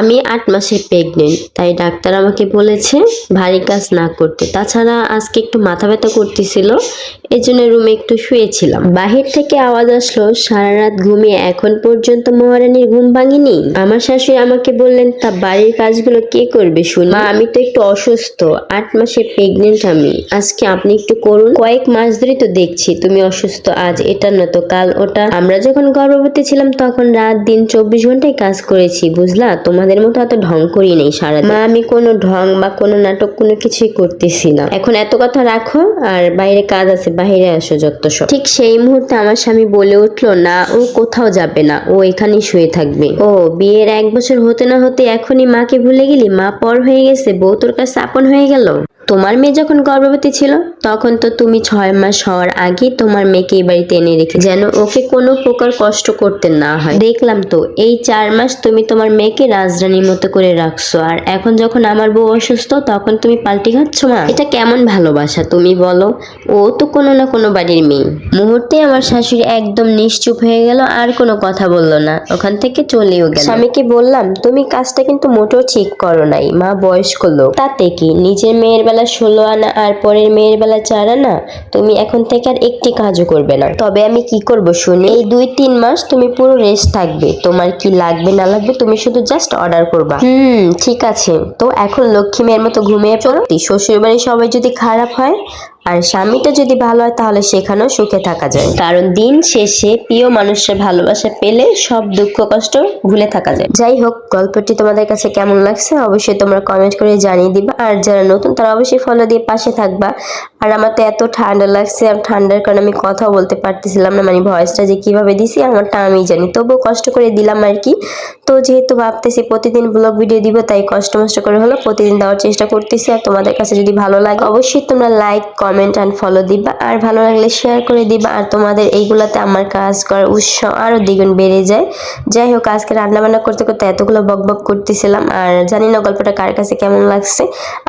আমি আট মাসে প্রেগনেন্ট তাই ডাক্তার আমাকে বলেছে, ভারী কাজ না করতে। তাছাড়া আজকে একটু মাথা ব্যথা করতেছিল এই জন্য রুমে একটু শুয়েছিলাম। বাহির থেকে আওয়াজ আসলো, সারা রাত ঘুমিয়ে এখন পর্যন্ত মহারানীর ঘুম ভাঙিনি। আমার শাশুড়ি আমাকে বললেন, তা বাড়ির কাজগুলো কে করবে শুনি? মা, আমি তো একটু অসুস্থ। আট মাসে প্রেগনেন্ট আমি। আজকে আপনি একটু করুন। কয়েক মাস ধরে তো দেখছি তুমি অসুস্থ আজ, এটা না তো কাল, ওটা। আমরা যখন গর্ভবতী ছিলাম, তখন রাত দিন চব্বিশ ঘন্টায় কাজ করেছি, বুঝলা? তোমাদের মতো এত ঢং করি নেই সারা মা, আমি কোনো ঢং বা কোনো নাটক কোনো কিছুই করতেছি না। এখন এত কথা রাখো, আর বাইরে কাজ আছে বাইরে আসো যত সব। ঠিক সেই মুহূর্তে আমার স্বামী বলে উঠল, না, ও কোথাও যাবে না, ও এখানেই শুয়ে থাকবে। ও, বিয়ের এক বছর হতে না হতে এখনই মাকে ভুলে গেলি, মা পর হয়ে গেছে, বউ তোর কাছে আপন হয়ে গেল? তোমার মেয়ে যখন গর্ভবতী ছিল, তখন তো তুমি ছয় মাস হওয়ার আগে তোমার মেয়েকে এই বাড়িতে এনে রেখে যেন ওকে কোনো প্রকার কষ্ট করতে না হয়। দেখলাম তো, এই চার মাস তুমি তোমার মেয়েকে রাজরানীর মতো করে রাখছো। আর এখন যখন আমার বউ অসুস্থ, তখন তুমি পাল্টি খাচ্ছ, মা? এটা কেমন ভালোবাসা, তুমি বলো? ও তো কোনো না কোনো বাড়ির মেয়ে। মুহূর্তে আমার শাশুড়ি একদম নিশ্চুপ হয়ে গেল, আর কোনো কথা বলল না। ওখান থেকে চলেও গেল। স্বামীকে বললাম, তুমি কাজটা কিন্তু মোটেও ঠিক করো নাই। মা বয়স্ক লোক। তাতে কি? নিজের মেয়ের বেলা ষোলো আনা আর পরের মেয়ের বেলা চার আনা, তুমি এখন থেকে আর একটি কাজও করবে না। তবে আমি কি করব শুনে? এই দুই তিন মাস তুমি পুরো রেস্ট থাকবে। তোমার কি লাগবে না লাগবে তুমি শুধু জাস্ট অর্ডার করবা। হুম, ঠিক আছে। তো এখন লক্ষ্মী মেয়ের মতো ঘুমিয়ে পড়ো। শ্বশুর বাড়ির সবাই যদি খারাপ হয় আর স্বামীটা যদি ভালো হয় তাহলে সেখানেও সুখে থাকা যায়। কারণ দিন শেষে প্রিয় মানুষের ভালোবাসা পেলে সব দুঃখ কষ্ট ভুলে থাকা যায়। যাই হোক গল্পটি তোমাদের কাছে কেমন লাগছে অবশ্যই তোমরা কমেন্ট করে জানিয়ে দিবা। আর যারা নতুন তারা অবশ্যই ফলো দিয়ে পাশে থাকবা। আর আমার তো এত ঠান্ডা লাগছে, আর ঠান্ডার কারণে আমি কথাও বলতে পারতেছিলাম না মানে ভয়েসটা যে কীভাবে দিছি আমারটা আমি জানি। তবুও কষ্ট করে দিলাম আর কি। তো যেহেতু ভাবতেছি প্রতিদিন ব্লগ ভিডিও দিব, তাই কষ্ট মষ্ট করে হলো প্রতিদিন দেওয়ার চেষ্টা করতেছি। আর তোমাদের কাছে যদি ভালো লাগে, অবশ্যই তোমরা লাইক কমেন্ট অ্যান্ড ফলো দিবা। আর ভালো লাগলে শেয়ার করে দিবা। আর তোমাদের এইগুলাতে আমার কাজ করার উৎসাহ আরও দ্বিগুণ বেড়ে যায়। যাই হোক, আজকে রান্না বান্না করতে করতে এতগুলো বক বক করতেছিলাম। আর জানি না গল্পটা কার কাছে কেমন লাগছে।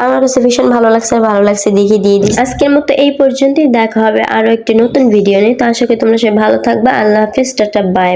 আমার কাছে ভীষণ ভালো লাগছে, আর ভালো লাগছে দেখি দিয়ে দিই। আজকের মতো এই পর্যন্তই। দেখা হবে আরও একটি নতুন ভিডিও নিয়ে। তো আশা করি তোমরা সবাই ভালো থাকবে। আল্লাহ হাফিজ, টাটা বাই